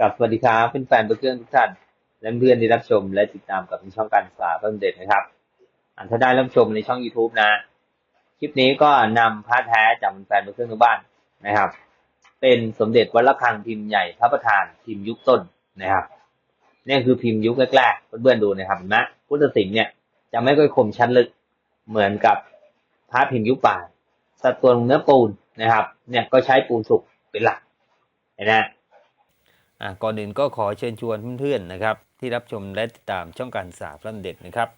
กับสวัสดีครับเป็นแฟนเพื่อนทุกท่านและเพื่อนที่รับชมและติดตามกับช่องการศึกษาเพิ่มเด็ดนะครับอ่านถ้าได้รับชมในช่อง YouTube นะ คลิปนี้ก็นำพระแท้จากแฟนเพื่อนทุกบ้านนะครับ เป็นสมเด็จวัดระฆังพิมพ์ใหญ่พระประธานพิมพ์ยุคต้นนะครับนี่คือพิมพ์ยุคแรกๆเพื่อนๆดูนะครับเห็นไหมพุทธศิลป์เนี่ยจะไม่ค่อยคมชั้นลึกเหมือนกับพระพิมพ์ยุคป่าสัดส่วนเนื้อปูนนะครับ เนี่ยก็ใช้ปูนสุกเป็นหลักเห็นไหม ก่อนอื่นก็ขอเชิญชวนเพื่อนๆนะครับที่รับชมและติดตามช่องการศาพระเด็ดนะครับ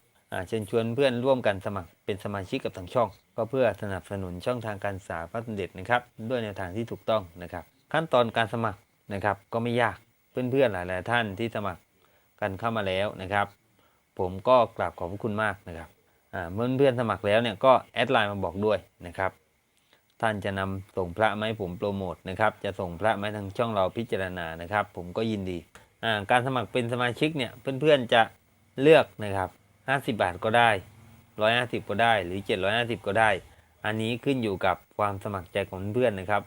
เชิญชวนเพื่อนร่วมกันสมัครเป็นสมาชิกกับทางช่อง ก็เพื่อสนับสนุนช่องทางการศาพระเด็ดนะครับด้วยแนวทางที่ถูกต้องนะครับ ขั้นตอนการสมัครนะครับก็ไม่ยากเพื่อนๆหลายๆท่านที่สมัครกันเข้ามาแล้วนะครับ ผมก็กราบขอบพระคุณมากนะครับเมื่อเพื่อนสมัครแล้วเนี่ยก็แอดไลน์มาบอกด้วยนะครับ ท่านจะนำส่งพระมาให้ผมโปรโมทนะครับ จะส่งพระมาให้ทางช่องเราพิจารณานะครับ ผมก็ยินดีการสมัครเป็นสมาชิกเนี่ยเพื่อนๆจะเลือกนะครับ 50 บาทก็ได้ 150 ก็ได้หรือ 750 ก็ได้ อันนี้ขึ้นอยู่กับความสมัครใจของเพื่อนนะครับ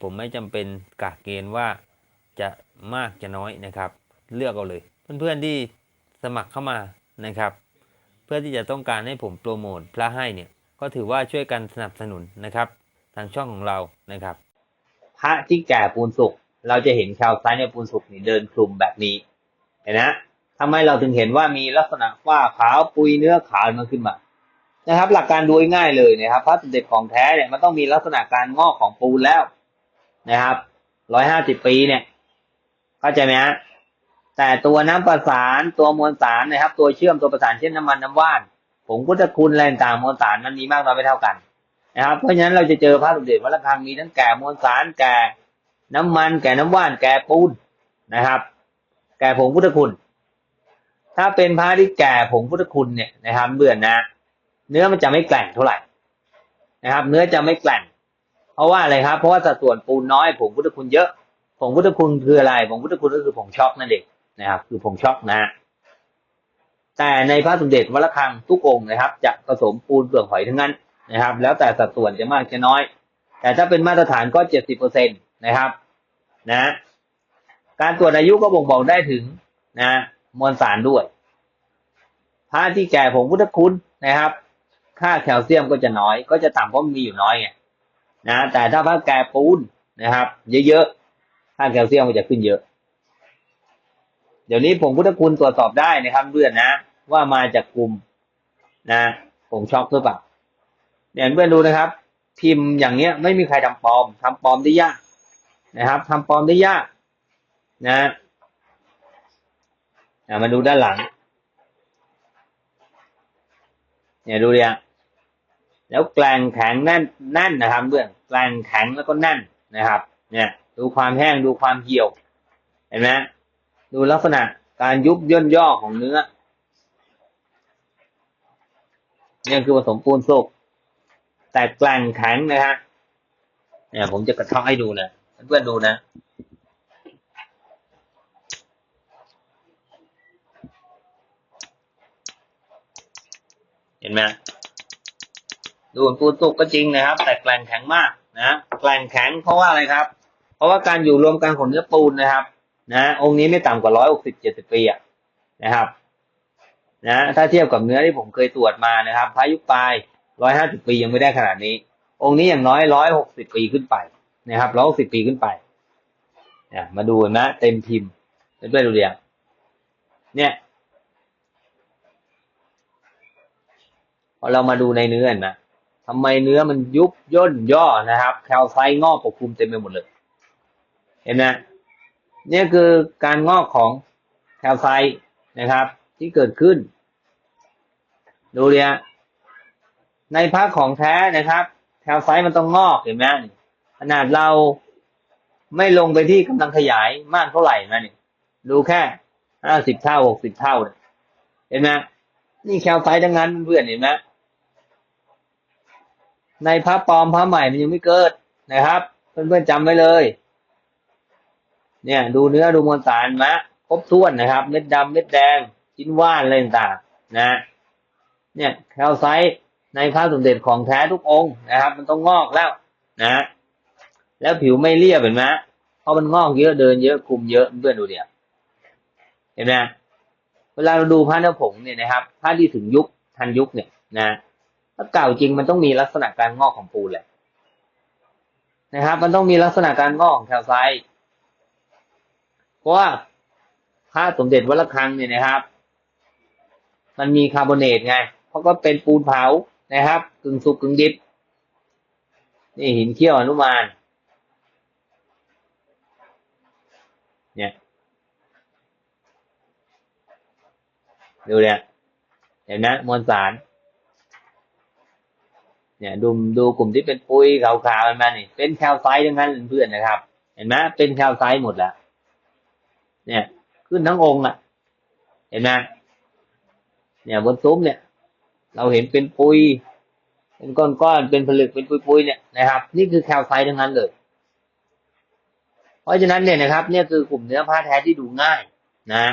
ผมไม่จำเป็นกะเกณฑ์ว่าจะมากจะน้อยนะครับ เลือกเอาเลย เพื่อนๆที่สมัครเข้ามานะครับ เพื่อที่จะต้องการให้ผมโปรโมทพระให้เนี่ยก็ถือว่าช่วยกันสนับสนุนนะครับ ทางช่องของเรานะครับ พระที่แก่ปูนสุกเราจะเห็นชาวซ้ายในปูนสุกนี่เดินคลุมแบบนี้ เห็นนะทำไมเราถึงเห็นว่ามีลักษณะว่าขาวปุยเนื้อขาวมันขึ้นมานะครับ หลักการดูง่ายเลยนะครับพระสมเด็จของแท้เนี่ยมันต้องมีลักษณะการงอกของปูนแล้วนะครับร้อยห้าสิบปีเนี่ยเข้าใจไหมฮะแต่ตัวน้ำประสานตัวมวลสารนะครับ ตัวเชื่อมตัวประสานเช่นน้ำมันน้ำว่านผงพุทธคุณอะไรต่างมวลสารมันมีมากน้อยไม่เท่ากัน นะครับ เพราะฉะนั้นเราจะเจอพระสมเด็จวัดระฆังมีทั้งแก่มวลสารแก่น้ำมันแก่น้ำว่านแก่ปูนนะครับ แก่ผงพุทธคุณ ถ้าเป็นพระที่แก่ผงพุทธคุณเนี่ยนะครับเบื่อนะ เนื้อมันจะไม่แกร่งเท่าไหร่นะครับ เนื้อจะไม่แกร่งเพราะว่าอะไรครับ เพราะว่าสัดส่วนปูนน้อยผงพุทธคุณเยอะผงพุทธคุณคืออะไรผงพุทธคุณก็คือผงช็อกนั่นเองนะครับ คือผงช็อกนะแต่ในพระสมเด็จวัดระฆังทุกองนะครับ จะผสมปูนเปลือกหอยทั้งนั้น นะครับ แล้วแต่สัดส่วนจะมากจะน้อย แต่ถ้าเป็นมาตรฐานก็เจ็ดสิบเปอร์เซ็นตนะครับนะการตรวจอายุก็บ่งบอกได้ถึงนะมวลสารด้วยพระที่แก่ผงพุทธคุณนะครับ ค่าแคลเซียมก็จะน้อย ก็จะต่ำเพราะมีอยู่น้อยไงนะแต่ถ้าพระแก่ปูนนะครับ เยอะๆค่าแคลเซียมก็จะขึ้นเยอะ เดี๋ยวนี้ผงพุทธคุณตรวจสอบได้นะครับเพื่อนนะ ว่ามาจากกลุ่มนะผงช็อกหรือเปล่า เนี่ยเพื่อนดูนะครับ พิมพ์อย่างเนี้ยไม่มีใครทำปลอมทำปลอมได้ยากนะครับทำปลอมได้ยากนะอะมาดูด้านหลัง เนี่ยดูเนี่ยแล้วแกลงแข็งแน่นแน่นนะครับเพื่อนแกลงแข็งแล้วก็แน่นนะครับ เนี่ย ดูความแห้งดูความเหี่ยว เห็นไหมดูลักษณะการยุบย่นย่อของเนื้อเนี่ยคือผสมปูนสุก แต่แกล่งแข็งนะฮะเนี่ยผมจะกระเทาะให้ดูนะเพื่อนดูนะเห็นไหมดูปูนสุกก็จริงนะครับ แต่แกล่งแข็งมากนะแกล่งแข็งเพราะว่าอะไรครับ เพราะว่าการอยู่รวมกันของเนื้อปูนนะครับ นะ องค์นี้ไม่ต่ำกว่าร้อยหกสิบเจ็ดสิบปีอะนะครับ นะ ถ้าเทียบกับเนื้อที่ผมเคยตรวจมานะครับพายุปลาย ร้อยห้าสิบปียังไม่ได้ขนาดนี้ องค์นี้อย่างน้อยร้อยหกสิบปีขึ้นไปนะครับร้อยหกสิบปีขึ้นไปเนี่ยมาดูนะเต็มพิมพ์เป็นด้วยดูเดียวเนี่ยพอเรามาดูในเนื้อนะทำไมเนื้อมันยุบย่นย่อนะครับแคลไซต์งอกปกคลุมเต็มไปหมดเลย เห็นไหมเนี่ยคือการงอกของแคลไซต์นะครับ ที่เกิดขึ้น ดูเดีย ในภาคของแท้นะครับแคลไซต์มันต้องงอกเห็นไหมขนาดเราไม่ลงไปที่กำลังขยายมากเท่าไหร่นะนี่ดูแค่ห้าสิบเท่าหกสิบเท่าเนี่ยเห็นไหมนี่แคลไซต์ทั้งนั้นเพื่อนเห็นไหมในพระปลอมพระใหม่มันยังไม่เกิดนะครับ เพื่อนๆจำไว้เลย เนี่ย ดูเนื้อดูมวลสารมะครบถ้วนนะครับ เม็ดดำเม็ดแดงชิ้นว่านอะไรต่างๆนะ เนี่ยแคลไซต์ ในพระสมเด็จของแท้ทุกองค์นะครับ มันต้องงอกแล้วนะ แล้วผิวไม่เรียบเห็นไหมเพราะมันงอกเยอะเดินเยอะคุมเยอะเพื่อนดูเนี่ยเห็นไหมเวลาเราดูพระเนื้อผงเนี่ยนะครับพระที่ถึงยุคทันยุคเนี่ยนะถ้าเก่าจริงมันต้องมีลักษณะการงอกของปูนแหละนะครับ มันต้องมีลักษณะการงอกของแคลไซต์เพราะว่าพระสมเด็จวัดระฆังเนี่ยนะครับ มันมีคาร์บอเนตไงเพราะก็เป็นปูนเผา นะครับ กึ่งสุกกึ่งดิบ นี่หินเขี้ยวอนุมานเนี่ยดูเนี่ยเห็นนะมวลสาร เนี่ยดูดูกลุ่มที่เป็นปุ้ยขาวๆมันมานี่เป็นแคลไซต์ทั้งนั้นเพื่อนนะครับ เห็นไหมเป็นแคลไซต์หมดแล้วเนี่ย ขึ้นทั้งองค์อะ เห็นไหมเนี่ยบนซุ้มเนี่ย เราเห็นเป็นปุย เป็นก้อนๆ เป็นผลึก เป็นปุยๆ เนี่ยนะครับ นี่คือแคลไซต์ทั้งนั้นเลย เพราะฉะนั้นเนี่ยนะครับ เนี่ยคือกลุ่มเนื้อผ้าแท้ที่ดูง่ายนะ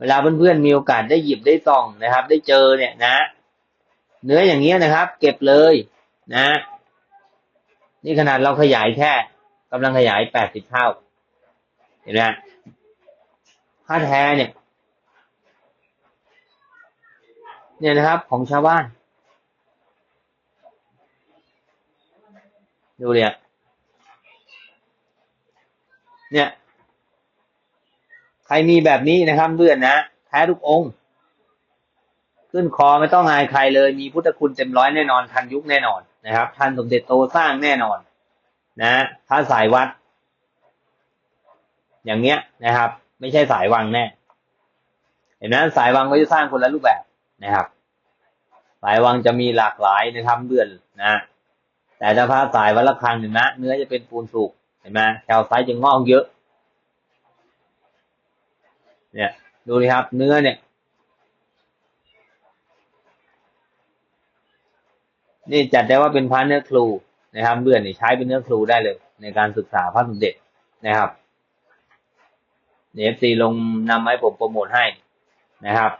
เวลาเพื่อนๆ มีโอกาสได้หยิบได้ส่องนะครับ ได้เจอเนี่ยนะ เนื้ออย่างเงี้ยนะครับ เก็บเลยนะ นี่ขนาดเราขยายแค่กำลังขยายแปดสิบเท่า เห็นไหมผ้าแท้เนี่ย เนี่ยนะครับของชาวบ้าน ดูเนี่ยเนี่ย ใครมีแบบนี้นะครับเพื่อนนะแท้ทุกองค์ ขึ้นคอไม่ต้องอายใครเลย มีพุทธคุณเต็มร้อยแน่นอนทันยุคแน่นอนนะครับทันสมเด็จโตสร้างแน่นอน นะถ้าสายวัด อย่างเงี้ยนะครับ ไม่ใช่สายวังแน่เห็นไหมสายวังก็จะสร้างคนละรูปแบบ นะครับสายวังจะมีหลากหลายในะครับเดือนนะ แต่ถ้าผ้าสายวัดละครังเห็นไหมเนื้อจะเป็นปูนสุกเห็นไหมแถวไซส์จะงอกเยอะ เนี่ย ดูดิครับเนื้อเนี่ย นี่จัดได้ว่าเป็นพระเนื้อครูนะครับเบื่อนนี่ใช้เป็นเนื้อครูได้เลย ในการศึกษาพระสมเด็จนะครับเอฟซีลงนำให้ผมโปรโมทให้นะครับ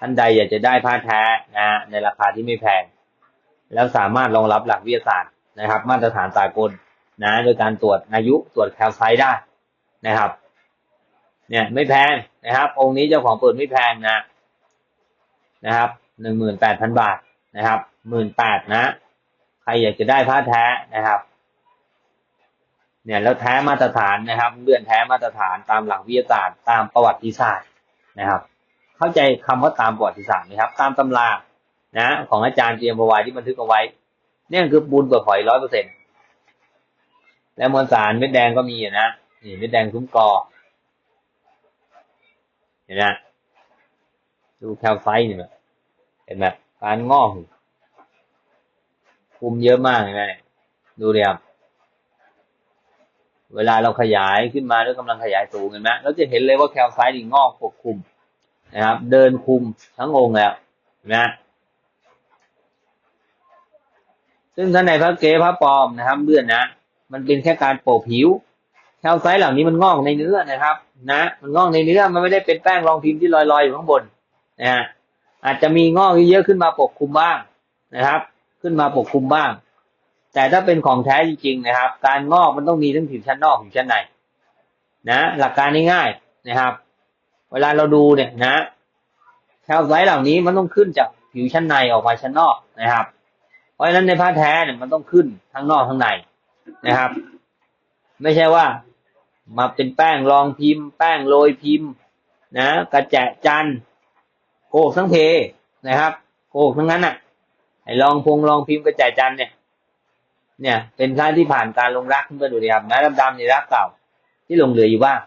ท่านใดอยากจะได้ผ้าแท้นะฮะในราคาที่ไม่แพง แล้วสามารถรองรับหลักวิทยาศาสตร์นะครับ มาตรฐานสากลนะโดยการตรวจอายุตรวจแคลไซต์ได้นะครับ เนี่ยไม่แพงนะครับ องค์นี้เจ้าของเปิดไม่แพงนะนะครับหนึ่งหมื่นแปดพันบาทนะครับหมื่นแปดนะ ใครอยากจะได้ผ้าแท้นะครับ เนี่ยแล้วแท้มาตรฐานนะครับ เลื่อนแท้มาตรฐานตามหลักวิทยาศาสตร์ตามประวัติศาสตร์นะครับ เข้าใจคำว่าตามประวัติศาสตร์ไหมครับ ตามตำรานะ ของอาจารย์เตรียมประวัติที่บันทึกเอาไว้เนี่ยคือปูนเปลือกหอยร้อยเปอร์เซ็นต์และมวลสารเม็ดแดงก็มีนะนี่เม็ดแดงซุ้มกอเห็นไหมดูแคลไซต์นี่เห็นไหมการงอกคุมเยอะมากเห็นไหมดูเลยครับเวลาเราขยายขึ้นมาด้วยกำลังขยายสูงเห็นไหมเราจะเห็นเลยว่าแคลไซต์นี่งอกปกคลุม นะครับ เดินคุมทั้งองค์แล้วนไหมซึ่งท่านในพระเก๋พระปลอมนะครับเบื่อนนะ มันเป็นแค่การโปะผิวแคลไซต์เหล่านี้มันงอกในเนื้อนะครับ นะ มันงอกในเนื้อมันไม่ได้เป็นแป้งรองพิมพ์ที่ลอยๆอยู่ข้างบนนะฮะอาจจะมีงอกเยอะขึ้นมาปกคลุมบ้างนะครับ ขึ้นมาปกคลุมบ้าง แต่ถ้าเป็นของแท้จริงๆนะครับ การงอกมันต้องมีทั้งผิวชั้นนอกผิวชั้นในนะ หลักการง่ายๆนะครับ เวลาเราดูเนี่ยนะแคลไซต์เหล่านี้มันต้องขึ้นจากผิวชั้นในออกมาชั้นนอกนะครับ เพราะฉะนั้นในผ้าแท้เนี่ยมันต้องขึ้นทั้งนอกทั้งในนะครับ ไม่ใช่ว่ามาเป็นแป้งรองพิมพ์ แป้งโรยพิมพ์ นะ กระแจะจันโกกทั้งเพนะครับ โกกทั้งนั้นอะไอ้รองพงรองพิมพ์กระแจจันเนี่ย เนี่ย เป็นพระที่ผ่านการลงรักเพื่อนดูดิครับนะดำๆในรักเก่าที่ลงเหลืออยู่บ้าง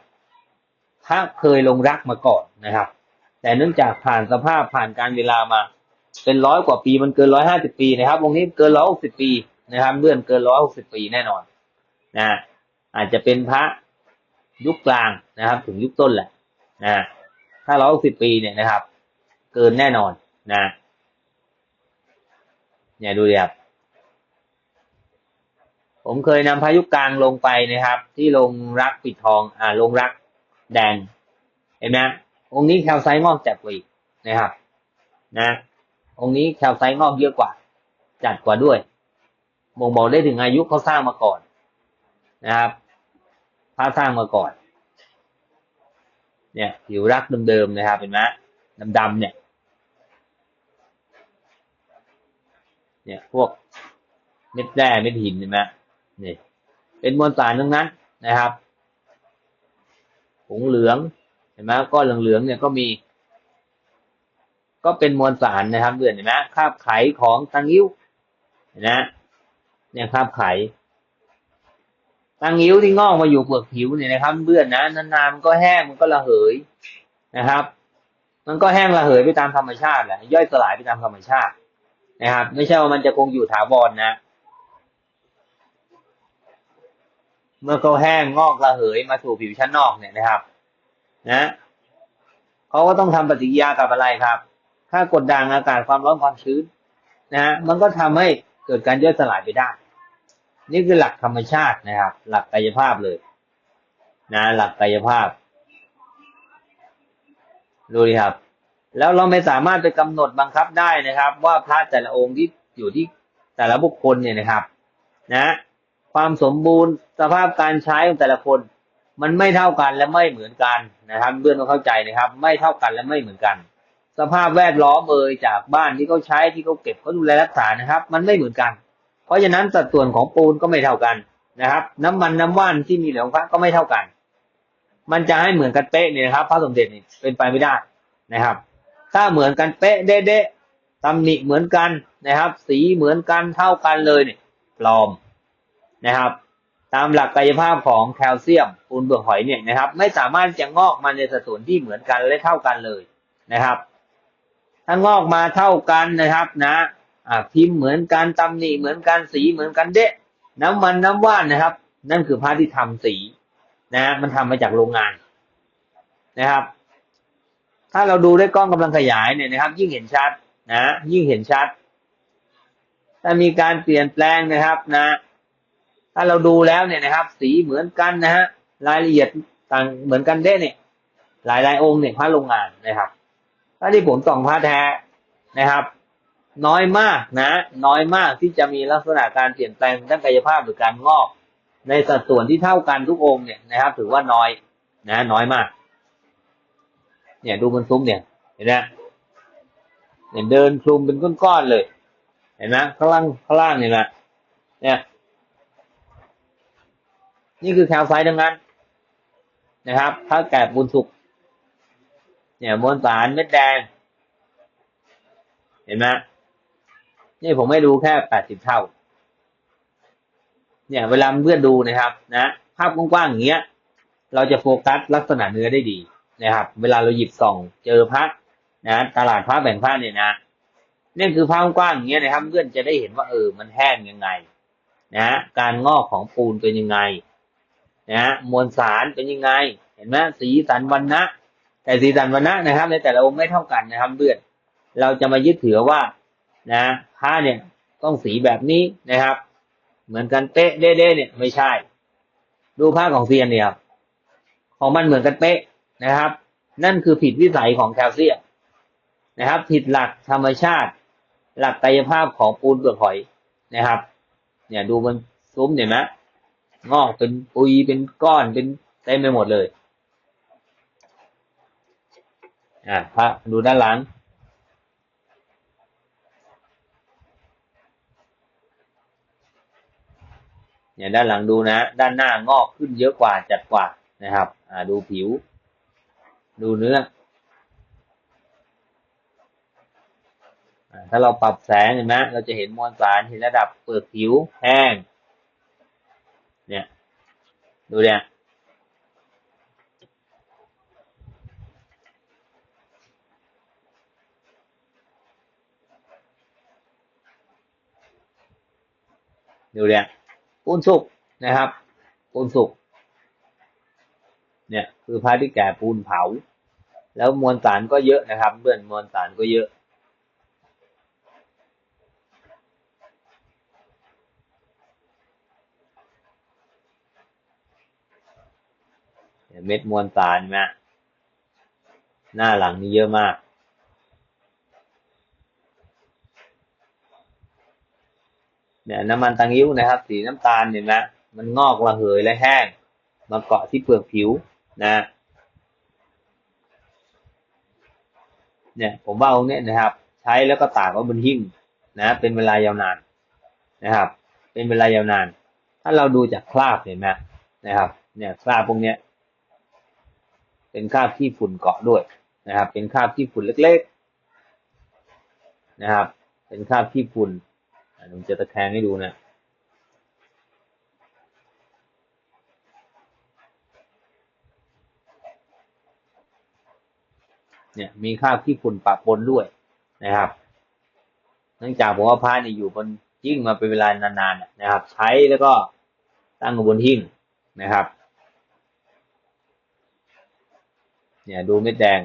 พระเคยลงรักมาก่อนนะครับ แต่เนื่องจากผ่านสภาพผ่านการเวลามา เป็นร้อยกว่าปีมันเกินร้อยห้าสิบปีนะครับวงนี้เกินร้อยหกสิบปีนะครับเลื่อนเกินร้อยหกสิบปีแน่นอนนะอาจจะเป็นพระยุคกลางนะครับ ถึงยุคต้นแหละนะถ้าร้อยหกสิบปีเนี่ยนะครับ เกินแน่นอนนะเนี่ยดูดิครับผมเคยนำพายุกลางลงไปนะครับ ที่ลงรักปิดทอง อ่าลงรัก แดงเห็นไหมองค์นี้แคลไซต์งอกจัดกว่าอีกนะครับ นะ องค์นี้แคลไซต์งอกเยอะกว่า จัดกว่าด้วยบ่งบอกได้ถึงอายุเขาสร้างมาก่อน นะครับพระสร้างมาก่อน เนี่ยผิวรักเดิมๆนะครับเห็นไหมดำๆเนี่ย เนี่ยพวกเม็ดแร่เม็ดหินเห็นไหมนี่เป็นมวลสารทั้งนั้นนะครับ ผงเหลืองเห็นไหมก้อนเหลืองๆเนี่ยก็มี ก็เป็นมวลสารนะครับเดือนเห็นไหมคราบไขของตังยิ้วเห็นไหมเนี่ยคราบไขตังยิ้วที่งอกมาอยู่เปลือกผิวเนี่ยนะครับเบื่อนนะนานๆมันก็แห้งมันก็ระเหยนะครับ มันก็แห้งระเหยไปตามธรรมชาติแหละย่อยสลายไปตามธรรมชาตินะครับ ไม่ใช่ว่ามันจะคงอยู่ถาวรนะ เมื่อเขาแห้งงอกระเหยมาสู่ผิวชั้นนอกเนี่ยนะครับ นะเขาก็ต้องทำปฏิกิริยากับอะไรครับ ถ้ากดดันอากาศความร้อนความชื้นนะฮะมันก็ทำให้เกิดการย่อยสลายไปได้ นี่คือหลักธรรมชาตินะครับ หลักกายภาพเลย นะ หลักกายภาพ ดูดิครับ แล้วเราไม่สามารถไปกำหนดบังคับได้นะครับ ว่าพระแต่ละองค์ที่อยู่ที่แต่ละบุคคลเนี่ยนะครับ นะ ความสมบูรณ์สภาพการใช้ของแต่ละคน มันไม่เท่ากันและไม่เหมือนกันนะครับเพื่อนต้องเข้าใจนะครับ ไม่เท่ากันและไม่เหมือนกัน สภาพแวดล้อมเอ่ยจากบ้านที่เขาใช้ที่เขาเก็บเขาดูแลรักษานะครับ มันไม่เหมือนกัน เพราะฉะนั้นสัดส่วนของปูนก็ไม่เท่ากันนะครับ น้ำมันน้ำว่านที่มีเหลืองพระก็ไม่เท่ากัน มันจะให้เหมือนกันเป๊ะเนี่ยนะครับพระสมเด็จนี่เป็นไปไม่ได้นะครับ ถ้าเหมือนกันเป๊ะเด๊ะตำหนิเหมือนกันนะครับ สีเหมือนกันเท่ากันเลยเนี่ยปลอม นะครับ ตามหลักกายภาพของแคลเซียมปูนเปลือกหอยเนี่ยนะครับ ไม่สามารถจะงอกมาในสัดส่วนที่เหมือนกันและเท่ากันเลยนะครับ ถ้างอกมาเท่ากันนะครับนะพิมพ์เหมือนกันตำหนิเหมือนกันสีเหมือนกันเด๊ะน้ำมันน้ำว่านนะครับ นั่นคือผ้าที่ทำสีนะมันทำมาจากโรงงานนะครับ ถ้าเราดูด้วยกล้องกำลังขยายเนี่ยนะครับ ยิ่งเห็นชัดนะ ยิ่งเห็นชัด ถ้ามีการเปลี่ยนแปลงนะครับนะ ถ้าเราดูแล้วเนี่ยนะครับ สีเหมือนกันนะฮะรายละเอียดต่างเหมือนกันได้เนี่ย หลายหลายองค์เนี่ยพระโรงงานนะครับถ้าที่ผมส่องพระแท้นะครับ น้อยมากนะ น้อยมากที่จะมีลักษณะการเปลี่ยนแปลงทางกายภาพหรือการงอก ในสัดส่วนที่เท่ากันทุกองค์เนี่ยนะครับ ถือว่าน้อยนะ น้อยมาก เนี่ยดูบนซุ้มเนี่ยเห็นไหมเนี่ยเดินคลุมเป็นก้อนๆเลย เห็นไหมข้างล่างข้างล่างเนี่ยนะเนี่ย นี่คือแคลไซด์ทั้งนั้นนะครับถ้าแกะบุญสุก เนี่ยมวลสารเม็ดแดง เห็นไหมนี่ผมให้ดูแค่แปดสิบเท่า เนี่ย เวลาเพื่อนดูนะครับ นะภาพกว้างๆอย่างเงี้ย เราจะโฟกัสลักษณะเนื้อได้ดีนะครับ เวลาเราหยิบส่องเจอพระนะตลาดพระแบ่งพระเนี่ยนะนี่คือภาพกว้างอย่างเงี้ยนะครับเพื่อนจะได้เห็นว่าเออมันแห้งยังไง นะการงอกของปูนเป็นยังไง นะฮะมวลสารเป็นยังไง เห็นไหมสีสันวันนะแต่สีสันวันนะนะครับ ในแต่ละองค์ไม่เท่ากันนะครับเพื่อนเราจะมายึดถือว่านะผ้าเนี่ยต้องสีแบบนี้นะครับ เหมือนกันเป๊ะเด้ๆเนี่ยไม่ใช่ ดูผ้าของเซียนเนี่ยของมันเหมือนกันเป๊ะนะครับ นั่นคือผิดวิสัยของแคลเซียมนะครับ ผิดหลักธรรมชาติ หลักกายภาพของปูนเปลือกหอยนะครับ เนี่ยดูมันซุ้มเห็นไหม งอกเป็นปุยเป็นก้อนเป็นเต็มไปหมดเลย อ่าพระดูด้านหลังเนี่ยด้านหลังดูนะ ด้านหน้างอกขึ้นเยอะกว่าจัดกว่านะครับ อ่าดูผิว ดูเนื้อถ้าเราปรับแสงเห็นไหมเราจะเห็นมวลสารเห็นระดับเปลือกผิวแห้ง เนี่ย ดูเนี่ยดูเนี่ยปูนสุกนะครับปูนสุกเนี่ยคือพระที่แก่ปูนเผา แล้วมวลสารก็เยอะนะครับเพื่อนมวลสารก็เยอะ เม็ดมวลสารนะหน้าหลังนี่เยอะมาก เนี่ยน้ำมันตังยิ้วนะครับ สีน้ำตาลเห็นไหมมันงอกระเหยและแห้ง มาเกาะที่เปลือกผิวนะเนี่ยผมว่าองค์เนี้ยนะครับ ใช้แล้วก็ตากไว้บนหิ้งนะ เป็นเวลายาวนานนะครับ เป็นเวลายาวนาน ถ้าเราดูจากคราบเห็นไหมนะครับ เนี่ยคราบพวกเนี้ย เป็นคราบที่ฝุ่นเกาะด้วยนะครับ เป็นคราบที่ฝุ่นเล็กๆนะครับ เป็นคราบที่ฝุ่นผมจะตะแคงให้ดูนะเนี่ยมีคราบที่ฝุ่นปะปนด้วยนะครับ เนื่องจากผมว่าผ้าเนี่ยอยู่บนหิ้งมาเป็นเวลานานๆนะครับ ใช้แล้วก็ตั้งบนหิ้งนะครับ เนี่ยดูเม็ดแดง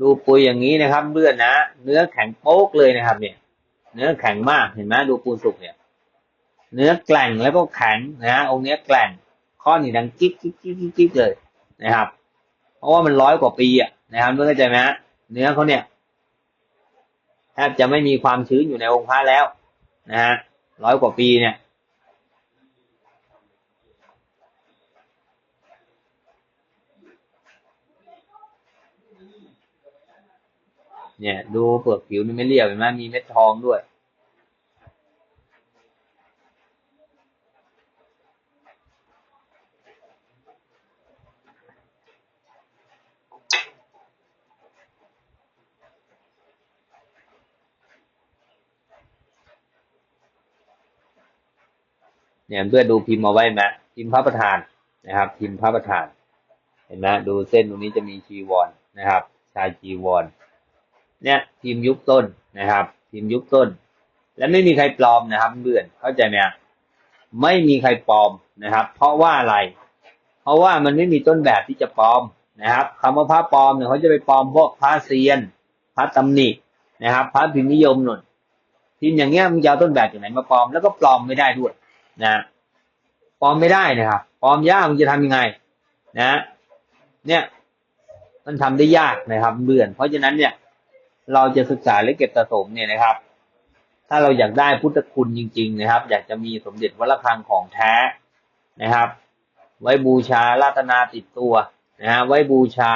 ดูปุยอย่างนี้นะครับเลือดนะเนื้อแข็งโป๊กเลยนะครับ เนี่ย เนื้อแข็งมากเห็นไหมดูปูสุกเนี่ย เนื้อแกล่งแล้วก็แข็งนะองค์เนี้ยแกล่งข้อนี่ดังกิ๊กกิ๊กกิ๊กกิ๊กกิ๊กเลยนะครับ เพราะว่ามันร้อยกว่าปีอะนะครับเข้าใจไหมฮะเนื้อเขาเนี่ยแทบจะไม่มีความชื้นอยู่ในองค์พระแล้วนะฮะร้อยกว่าปีเนี่ย เนี่ย ดูเปลือกผิวนี่ไม่เรียบเห็นไหมมีเม็ดทองด้วย เนี่ยเพื่อดูพิมพ์มาไว้ไหมพิมพ์พระประธานนะครับ พิมพ์พระประธาน เห็นไหมดูเส้นตรงนี้จะมีจีวรนะครับ ชายจีวร เนี่ยพิมยุคต้นนะครับพิมยุคต้น และไม่มีใครปลอมนะครับเพื่อนเข้าใจไหมไม่มีใครปลอมนะครับ เพราะว่าอะไร เพราะว่ามันไม่มีต้นแบบที่จะปลอมนะครับคำว่าพระปลอมเนี่ยเขาจะไปปลอมพวกพระเซียน พระตำหนินะครับ พระพิมพ์นิยมหนุนพิมพ์อย่างเงี้ยมึงจะเอาต้นแบบจากไหนมาปลอมแล้วก็ปลอมไม่ได้ด้วยนะปลอมไม่ได้นะครับปลอมยากมึงจะทำยังไง นะ เนี่ย มันทำได้ยากนะครับเบื่อเพราะฉะนั้นเนี่ย เราจะศึกษาและเก็บสะสมเนี่ยนะครับ ถ้าเราอยากได้พุทธคุณจริง ๆ นะครับ อยากจะมีสมเด็จวัดระฆังของแท้นะครับ ไว้บูชารัตนาติดตัวนะฮะไว้บูชา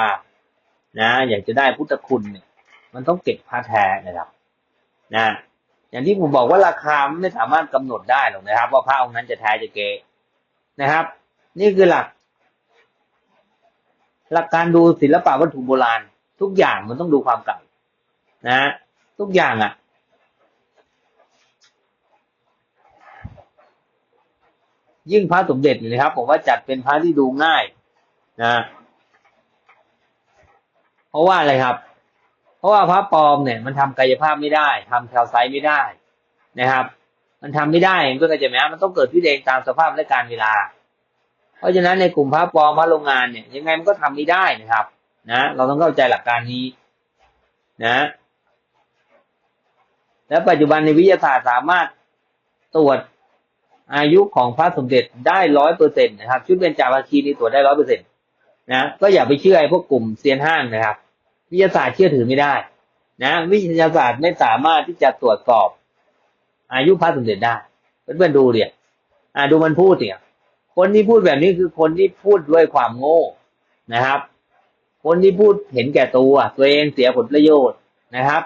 นะอยากจะได้พุทธคุณเนี่ยมันต้องเก็บพระแท้นะครับนะอย่างที่ผมบอกว่าราคาไม่สามารถกำหนดได้หรอกนะครับ ว่าพระองค์นั้นจะแท้จะเกนะครับ นี่คือหลัก หลักการดูศิลปะวัตถุโบราณ ทุกอย่างมันต้องดูความเก่า นะทุกอย่างอะ่ะยิ่งพระสมเด็จเนี่ยนะครับผมว่าจัดเป็นพระที่ดูง่ายนะ เพราะว่าอะไรครับ เพราะว่าพระปลอมเนี่ย มันทำกายภาพไม่ได้ทำแคลไซต์ไม่ได้นะครับ มันทำไม่ได้เพื่อนก็จะไหมมันต้องเกิดขึ้นเองตามสภาพและการเวลา เพราะฉะนั้นในกลุ่มพระปลอมพระโรงงานเนี่ย ยังไงมันก็ทำไม่ได้นะครับ นะเราต้องเข้าใจหลักการนี้ นะ และปัจจุบันในวิทยาศาสตร์สามารถตรวจอายุของพระสมเด็จได้ร้อยเปอร์เซ็นตนะครับ ชุดเบญจาภาคีนี่ตรวจได้ร้อยเปอร์เซ็นตนะก็อย่าไปเชื่อไอ้พวกกลุ่มเซียนห้างนะครับ วิทยาศาสตร์เชื่อถือไม่ได้ นะ วิทยาศาสตร์ไม่สามารถที่จะตรวจสอบ อายุพระสมเด็จได้เพื่อนๆดูเดี๋ยอ่าดูมันพูดเนี่ย คนที่พูดแบบนี้คือคนที่พูดด้วยความโง่นะครับ คนที่พูดเห็นแก่ตัวตัวเองเสียผลประโยชน์นะครับ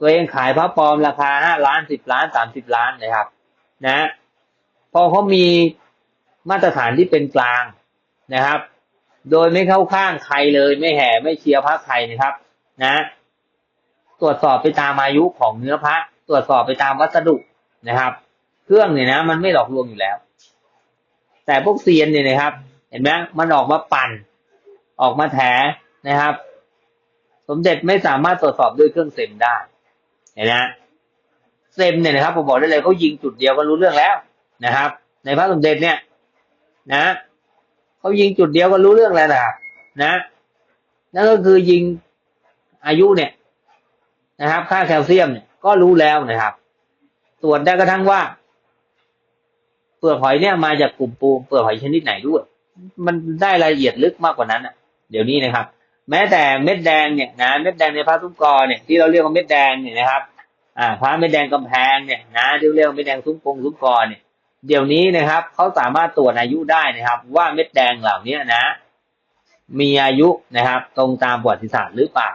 ตัวเองขายพระปลอมราคาห้าล้านสิบล้านสามสิบล้านนะครับ นะ พอเขามีมาตรฐานที่เป็นกลางนะครับ โดยไม่เข้าข้างใครเลยไม่แห่ไม่เชียร์พระใครนะครับ นะ ตรวจสอบไปตามอายุของเนื้อพระ ตรวจสอบไปตามวัสดุนะครับ เครื่องเนี่ยนะ มันไม่หลอกลวงอยู่แล้ว แต่พวกเซียนเนี่ยนะครับ เห็นไหมมันออกมาปั่น ออกมาแถนะครับ สมเด็จไม่สามารถตรวจสอบด้วยเครื่องเซมได้ เห็นไหมเซมเนี่ยนะครับผมบอกได้เลยเขายิงจุดเดียวก็รู้เรื่องแล้วนะครับ ในพระสมเด็จเนี่ย นะเขายิงจุดเดียวก็รู้เรื่องแล้วนะครับนะนั่นก็คือยิงอายุเนี่ยนะครับ ค่าแคลเซียมเนี่ยก็รู้แล้วนะครับ ตรวจได้กระทั่งว่า เปลือกหอยเนี่ยมาจากกลุ่มปูเปลือกหอยชนิดไหนด้วย มันได้รายละเอียดลึกมากกว่านั้นอะ เดี๋ยวนี้นะครับ แม้แต่เม็ดแดงเนี่ยนะเม็ดแดงในพระซุ้มกอเนี่ยที่เราเรียกว่าเม็ดแดงเนี่ยนะครับ อ่าพระเม็ดแดงกำแพงเนี่ยนะที่เรียกว่าเม็ดแดงซุ้มปงซุ้มกอเนี่ยเดี๋ยวนี้นะครับเขาสามารถตรวจอายุได้นะครับ ว่าเม็ดแดงเหล่านี้นะ มีอายุนะครับ ตรงตามประวัติศาสตร์หรือเปล่า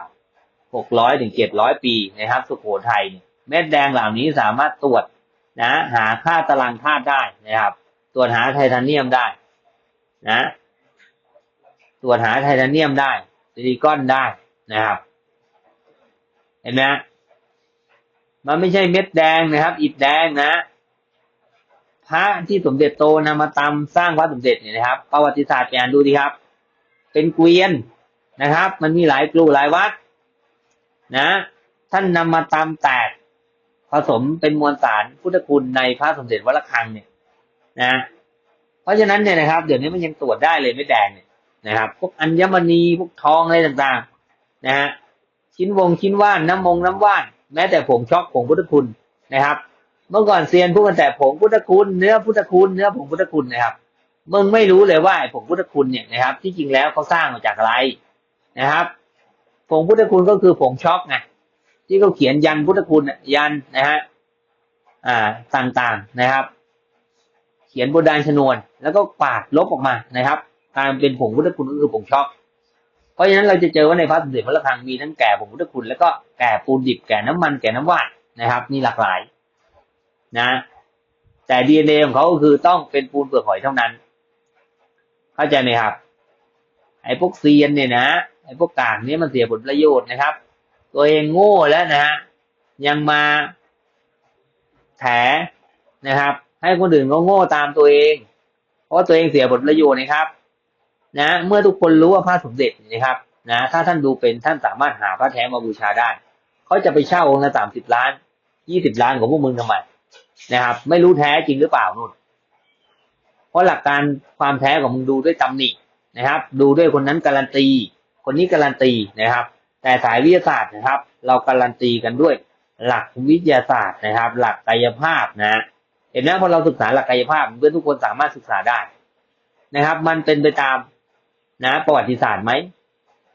600ถึง700ปีนะครับ สุโขทัยเนี่ยเม็ดแดงเหล่านี้สามารถตรวจนะ หาค่าตารางธาตุได้นะครับ ตรวจหาไทเทเนียมได้ นะ ตรวจหาไทเทเนียมได้ ซิลิคอนได้นะครับ เห็นไหมมันไม่ใช่เม็ดแดงนะครับ อิฐแดงนะ พระที่สมเด็จโตนำมาตำสร้างพระสมเด็จเนี่ยนะครับ ประวัติศาสตร์ไปอ่านดูดีครับ เป็นเกวียนนะครับ มันมีหลายกลูหลายวัดนะ ท่านนำมาตำแตกผสมเป็นมวลสารพุทธคุณในพระสมเด็จวัดระฆังเนี่ยนะ เพราะฉะนั้นเนี่ยนะครับ เดี๋ยวนี้มันยังตรวจได้เลยไม่แดงเนี่ย นะครับ พวกอัญมณีพวกทองอะไรต่างๆนะฮะชิ้นวงชิ้นว่านน้ำมงน้ำว่าน แม้แต่ผงช็อกผงพุทธคุณนะครับ เมื่อก่อนเซียนพูดกันแต่ผงพุทธคุณ เนื้อพุทธคุณเนื้อผงพุทธคุณนะครับมึงไม่รู้เลยว่าไอ้ผงพุทธคุณเนี่ยนะครับ ที่จริงแล้วเขาสร้างมาจากอะไรนะครับผงพุทธคุณก็คือผงช็อกไงที่เขาเขียนยันพุทธคุณยันนะฮะอ่าต่างๆนะครับ เขียนบนดานชนวน แล้วก็ปาดลบออกมานะครับ กลารเป็นผงพุทธคุณก็คือผงช็อกเพราะฉะนั้นเราจะเจอว่าในพระสมเด็จพระระฆังมีทั้งแก่ผงพุทธคุณแล้วก็แก่ปูนดิบแก่น้ำมันแก่น้ำว่านนะครับ มีหลากหลายนะ แต่ดีเอ็นเอของเขาก็คือต้องเป็นปูนเปลือกหอยเท่านั้น เข้าใจไหมครับ ไอ้พวกเซียนเนี่ยนะไอ้พวกกากนี้มันเสียผลประโยชน์นะครับ ตัวเองโง่แล้วนะฮะยังมาแถนะครับ ให้คนอื่นก็โง่ตามตัวเอง เพราะตัวเองเสียผลประโยชน์นะครับ นะเมื่อทุกคนรู้ว่าพระสมเด็จนะครับนะถ้าท่านดูเป็นท่านสามารถหาพระแท้มาบูชาได้เขาจะไปเช่าองค์ละสามสิบล้านยี่สิบล้านของพวกมึงทำไมนะครับ ไม่รู้แท้จริงหรือเปล่านู่นเพราะหลักการความแท้ของมึงดูด้วยตำหนินะครับ ดูด้วยคนนั้นการันตี คนนี้การันตีนะครับ แต่สายวิทยาศาสตร์นะครับ เราการันตีกันด้วย หลักวิทยาศาสตร์นะครับ หลักกายภาพนะเห็นไหมพอเราศึกษาหลักกายภาพเพื่อนทุกคนสามารถศึกษาได้นะครับ มันเป็นไปตาม นะ ประวัติศาสตร์ไหม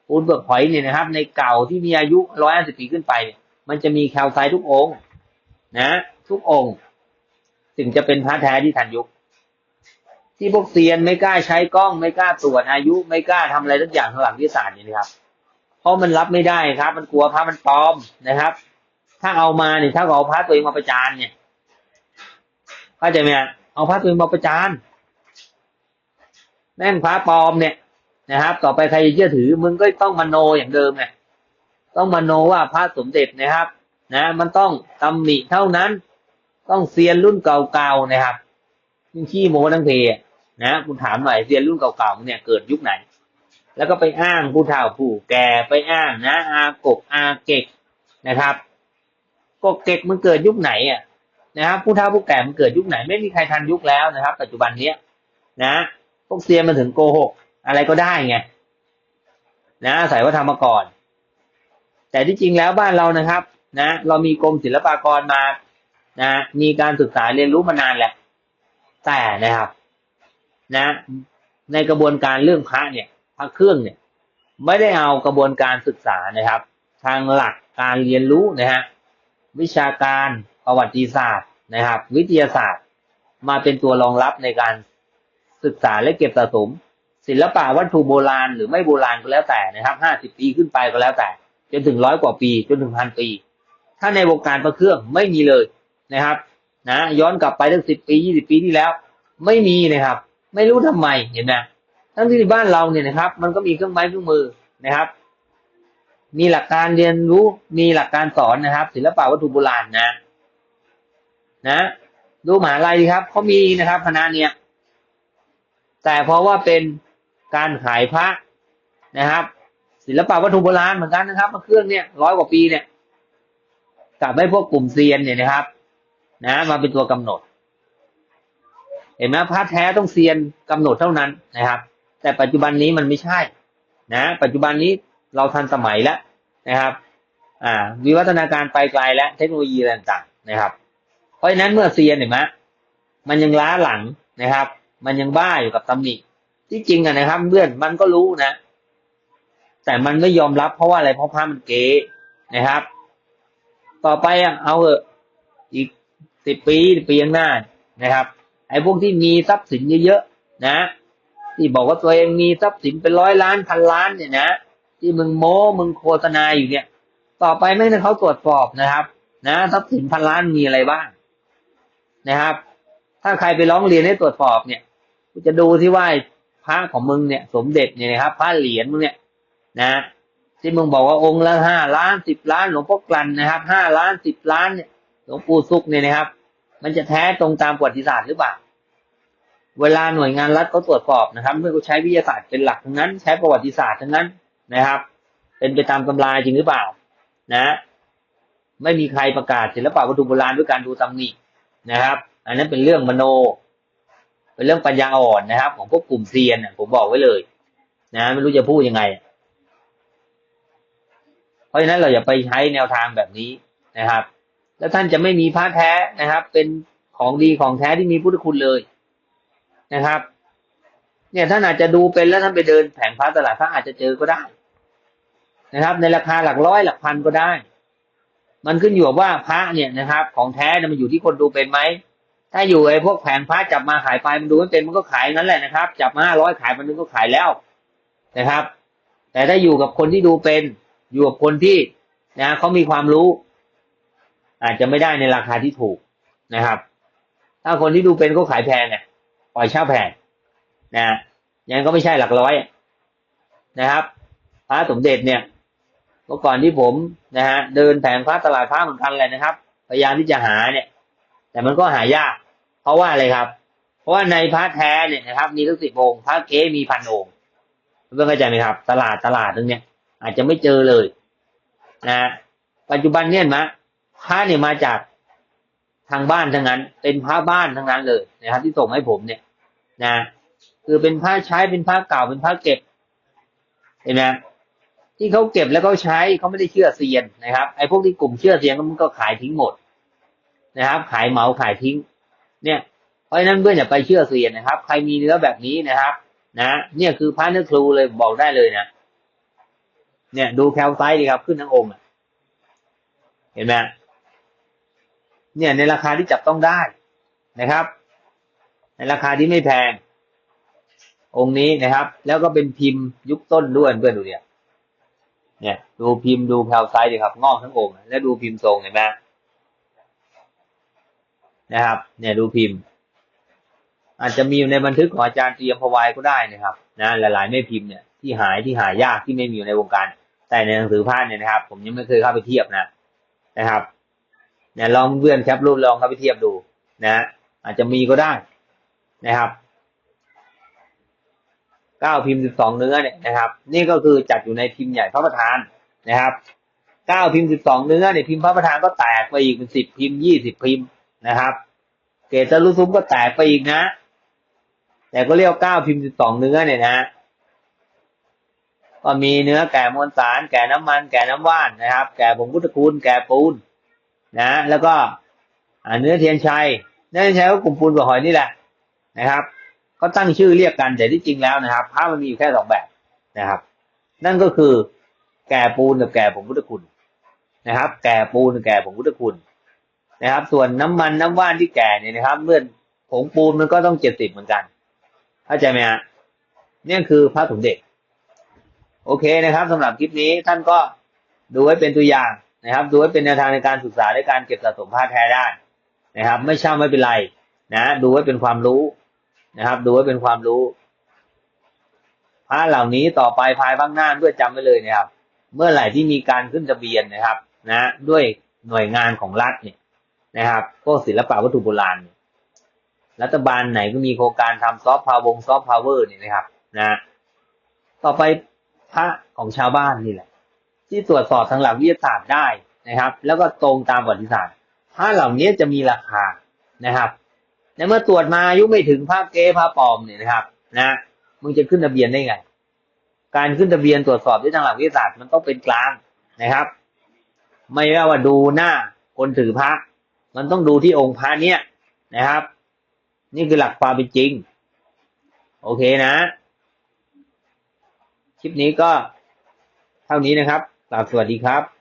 ปูนเปลือกหอยเนี่ยนะครับ ในเก่าที่มีอายุร้อยห้าสิบปีขึ้นไปเนี่ยมันจะมีแคลไซต์ทุกองค์นะ ทุกองค์ถึงจะเป็นพระแท้ที่ทันยุค ที่พวกเซียนไม่กล้าใช้กล้องไม่กล้าตรวจอายุ ไม่กล้าทำอะไรทุกอย่างทางหลังวิทยาศาสตร์เนี่ยนะครับ เพราะมันรับไม่ได้ครับ มันกลัวพระมันปลอมนะครับ ถ้าเอามาเนี่ยถ้าเอาพระตัวเองมาประจานเนี่ยเข้าใจไหมเอาพระตัวเองมาประจานแม่งพระปลอมเนี่ย นะครับ ต่อไปใครจะเชื่อถือมึงก็ต้องมโนอย่างเดิมไงต้องมโนว่าพระสมเด็จนะครับ นะ มันต้องตำหนิเท่านั้น ต้องเซียนรุ่นเก่าๆนะครับยิ่งขี้โม้ทั้งเพนะคุณถามหน่อยเซียนรุ่นเก่าๆเนี่ยเกิดยุคไหน แล้วก็ไปอ้างผู้เฒ่าผู้แก่ไปอ้างนะ อากบอาเกกนะครับกกเกกมันเกิดยุคไหนอะนะครับ ผู้เฒ่าผู้แก่มันเกิดยุคไหน ไม่มีใครทันยุคแล้วนะครับ ปัจจุบันเนี้ยนะพวกเซียนมาถึงโกหก อะไรก็ได้ไงนะใส่ว่าทำมาก่อน แต่ที่จริงแล้วบ้านเรานะครับ นะ เรามีกรมศิลปากรมานะมีการศึกษาเรียนรู้มานานแหละ แต่นะครับ นะ ในกระบวนการเรื่องพระเนี่ยพระเครื่องเนี่ย ไม่ได้เอากระบวนการศึกษานะครับ ทางหลักการเรียนรู้นะฮะวิชาการประวัติศาสตร์นะครับ วิทยาศาสตร์มาเป็นตัวรองรับในการศึกษาและเก็บสะสม ศิลปะวัตถุโบราณหรือไม่โบราณก็แล้วแต่นะครับห้าสิบปีขึ้นไปก็แล้วแต่ จนถึงร้อยกว่าปีจนถึงพันปี ถ้าในวงการพระเครื่องไม่มีเลยนะครับ นะ ย้อนกลับไปตั้งสิบปียี่สิบปีที่แล้ว ไม่มีนะครับ ไม่รู้ทำไมเห็นไหมทั้งที่บ้านเราเนี่ยนะครับ มันก็มีเครื่องไม้เครื่องมือนะครับ มีหลักการเรียนรู้มีหลักการสอนนะครับ ศิลปะวัตถุโบราณนะ นะดูมหาลัยครับเขามีนะครับคณะเนี้ยแต่เพราะว่าเป็น การขายพระนะครับ ศิลปะวัตถุโบราณเหมือนกันนะครับมาเครื่องเนี่ยร้อยกว่าปีเนี่ยกลับให้พวกกลุ่มเซียนเนี่ยนะครับ นะมาเป็นตัวกำหนด เห็นไหมพระแท้ต้องเซียนกำหนดเท่านั้นนะครับ แต่ปัจจุบันนี้มันไม่ใช่ นะ ปัจจุบันนี้เราทันสมัยแล้วนะครับ อ่า วิวัฒนาการไปไกลแล้วเทคโนโลยีต่างๆนะครับ เพราะฉะนั้นเมื่อเซียนเห็นไหมมันยังล้าหลังนะครับ มันยังบ้าอยู่กับตำหนิ ที่จริงอะนะครับเพื่อนมันก็รู้นะ แต่มันไม่ยอมรับเพราะว่าอะไรเพราะพระมันเก๋นะครับ ต่อไปอะเอาเถอะอีกสิบปีปีข้างหน้านะครับ ไอ้พวกที่มีทรัพย์สินเยอะๆนะ ที่บอกว่าตัวเองมีทรัพย์สินเป็นร้อยล้านพันล้านเนี่ยนะที่มึงโม้มึงโฆษณาอยู่เนี่ย ต่อไปไม่ให้เขาตรวจสอบนะครับ นะทรัพย์สินพันล้านมีอะไรบ้างนะครับ ถ้าใครไปร้องเรียนให้ตรวจสอบเนี่ยจะดูที่ว่า ระของมึงเนี่ย สมเด็จเนี่ยนะครับพระเหรียญมึงเนี่ยนะที่มึงบอกว่าองค์ละห้าล้านสิบล้านหลวงพ่อกลั่นนะครับห้าล้านสิบล้านเนี่ยหลวงปู่ซุกเนี่ยนะครับ มันจะแท้ตรงตามประวัติศาสตร์หรือเปล่าเวลาหน่วยงานรัฐเขาตรวจสอบนะครับเมื่อเขาใช้วิทยาศาสตร์เป็นหลักทั้งนั้น ใช้ประวัติศาสตร์ทั้งนั้นนะครับ เป็นไปตามตำราจริงหรือเปล่า นะ ไม่มีใครประกาศศิลปะวัตถุโบราณด้วยการดูตำหนินะครับ อันนั้นเป็นเรื่องมโน เป็นเรื่องปัญญาอ่อนนะครับ ของพวกกลุ่มเซียนผมบอกไว้เลย นะไม่รู้จะพูดยังไง เพราะฉะนั้นเราอย่าไปใช้แนวทางแบบนี้นะครับ แล้วท่านจะไม่มีพระแท้นะครับ เป็นของดีของแท้ที่มีพุทธคุณเลยนะครับ เนี่ยท่านอาจจะดูเป็นแล้วท่านไปเดินแผงพระตลาดพระอาจจะเจอก็ได้ นะครับ ในราคาหลักร้อยหลักพันก็ได้ มันขึ้นอยู่กับว่าพระเนี่ยนะครับ ของแท้มันอยู่ที่คนดูเป็นไหม ถ้าอยู่ไอ้พวกแผงพระจับมาขายไปมันดูไม่เป็นมันก็ขายนั้นแหละนะครับ จับมาห้าร้อยขายมันนึงก็ขายแล้วนะครับ แต่ถ้าอยู่กับคนที่ดูเป็น อยู่กับคนที่นะเขามีความรู้ อาจจะไม่ได้ในราคาที่ถูกนะครับ ถ้าคนที่ดูเป็นก็ขายแพงเนี่ยปล่อยเช่าแพงนะยังก็ไม่ใช่หลักร้อยนะครับ พระสมเด็จเนี่ยเมื่อก่อนที่ผมนะฮะเดินแผงพระตลาดพระเหมือนกันเลยนะครับ พยายามที่จะหาเนี่ย แต่มันก็หายาก เพราะว่าอะไรครับ เพราะว่าในพระแท้เนี่ยนะครับ มีตั้งสิบองค์พระเก๊มีพันองค์เพื่อนเข้าใจไหมครับ ตลาดตลาดนึงเนี่ยอาจจะไม่เจอเลยนะปัจจุบันเนี่ยนะพระเนี่ยมาจากทางบ้านทั้งนั้น เป็นพระบ้านทั้งนั้นเลยนะครับ ที่ส่งให้ผมเนี่ย นะคือเป็นผ้าใช้เป็นผ้าเก่าเป็นผ้าเก็บ เห็นไหมที่เขาเก็บแล้วเขาใช้เขาไม่ได้เชื่อเซียนนะครับไอ้พวกที่กลุ่มเชื่อเซียนมันก็ขายทิ้งหมด นะครับขายเหมาขายทิ้ง เนี่ยเพราะฉะนั้นเพื่อนอย่าไปเชื่อเซียนนะครับ ใครมีเนื้อแบบนี้นะครับ นะเนี่ยคือพระเนื้อครูเลยบอกได้เลยนะเนี่ยดูแคลไซต์ดีครับขึ้นทั้งองค์เห็นไหมเนี่ยในราคาที่จับต้องได้นะครับ ในราคาที่ไม่แพง องค์นี้นะครับ แล้วก็เป็นพิมพ์ยุคต้นด้วยเพื่อนดูเนี่ยเนี่ย ดูพิมพ์ดูแคลไซต์ดีครับ งอกทั้งองค์แล้วดูพิมพ์ทรงเห็นไหม นะครับ เนี่ยดูพิมพ์ อาจจะมีอยู่ในบันทึกของอาจารย์เตรียมพวายก็ได้นะครับ นะหลาย ๆ ไม่พิมพ์เนี่ยที่หายที่หายากที่ไม่มีอยู่ในวงการ แต่ในหนังสือพานเนี่ยนะครับ ผมยังไม่เคยเข้าไปเทียบนะนะครับ เนี่ยลองเพื่อนแคปรูปลองเข้าไปเทียบดู นะ อาจจะมีก็ได้นะครับเก้าพิมพ์สิบสองเนื้อเนี่ยนะครับ นี่ก็คือจัดอยู่ในพิมพ์ใหญ่พระประธานนะครับเก้าพิมพ์สิบสองเนื้อเนี่ยพิมพ์พระประธานก็แตกไปอีกเป็นสิบพิมพ์ยี่สิบพิมพ์ นะครับ เกตลุซุ้มก็แตกไปอีกนะ แต่ก็เรียกเก้าพิมพ์สิบสองเนื้อเนี่ยนะก็มีเนื้อแก่มวลสาร แก่น้ำมัน แก่น้ำว่านนะครับ แก่ผงพุทธคุณแก่ปูนนะ แล้วก็เนื้อเทียนชัยเนื้อเทียนชัยก็กลุ่มปูนกับหอยนี่แหละนะครับเขาตั้งชื่อเรียกกันแต่ที่จริงแล้วนะครับพระมันมีอยู่แค่สองแบบนะครับ นั่นก็คือแก่ปูนกับแก่ผงพุทธคุณนะครับ แก่ปูนกับแก่ผงพุทธคุณ นะครับ ส่วนน้ำมันน้ำว่านที่แก่เนี่ยนะครับเมื่อผงปูนมันก็ต้องเจ็ดสิบเหมือนกันเข้าใจไหมฮะนี่คือพระสมเด็จโอเคนะครับสำหรับคลิปนี้ท่านก็ดูไว้เป็นตัวอย่างนะครับ ดูไว้เป็นแนวทางในการศึกษาในการเก็บสะสมผ้าแท้ได้นะครับ ไม่เช่าไม่เป็นไรนะดูไว้เป็นความรู้นะครับ ดูไว้เป็นความรู้พระเหล่านี้ต่อไปภายภาคหน้าด้วยจำไว้เลยนะครับ เมื่อไหร่ที่มีการขึ้นทะเบียนนะครับ นะ ด้วยหน่วยงานของรัฐเนี่ย นะครับพวกศิลปะวัตถุโบราณรัฐบาลไหนก็มีโครงการทำซอฟต์พาววงซอฟต์พาวเวอร์นี่นะครับนะต่อไปพระของชาวบ้านนี่แหละ ที่ตรวจสอบทางหลักวิทยาศาสตร์ได้นะครับ แล้วก็ตรงตามประวัติศาสตร์พระเหล่านี้จะมีราคานะครับในเมื่อตรวจมาอายุไม่ถึงภาพเก๊ภาพปลอมเนี่ยนะครับ นะมึงจะขึ้นทะเบียนได้ไง การขึ้นทะเบียนตรวจสอบด้วยทางหลักวิทยาศาสตร์มันต้องเป็นกลางนะครับ ไม่ว่าว่าดูหน้าคนถือพระ มันต้องดูที่องค์พระเนี่ยนะครับ นี่คือหลักความเป็นจริง โอเคนะคลิปนี้ก็เท่านี้นะครับกราบสวัสดีครับ